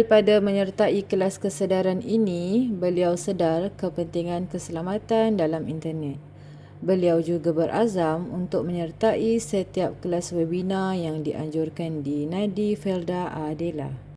daripada menyertai kelas kesedaran ini, beliau sedar kepentingan keselamatan dalam internet. Beliau juga berazam untuk menyertai setiap kelas webinar yang dianjurkan di Nadi Felda Adela.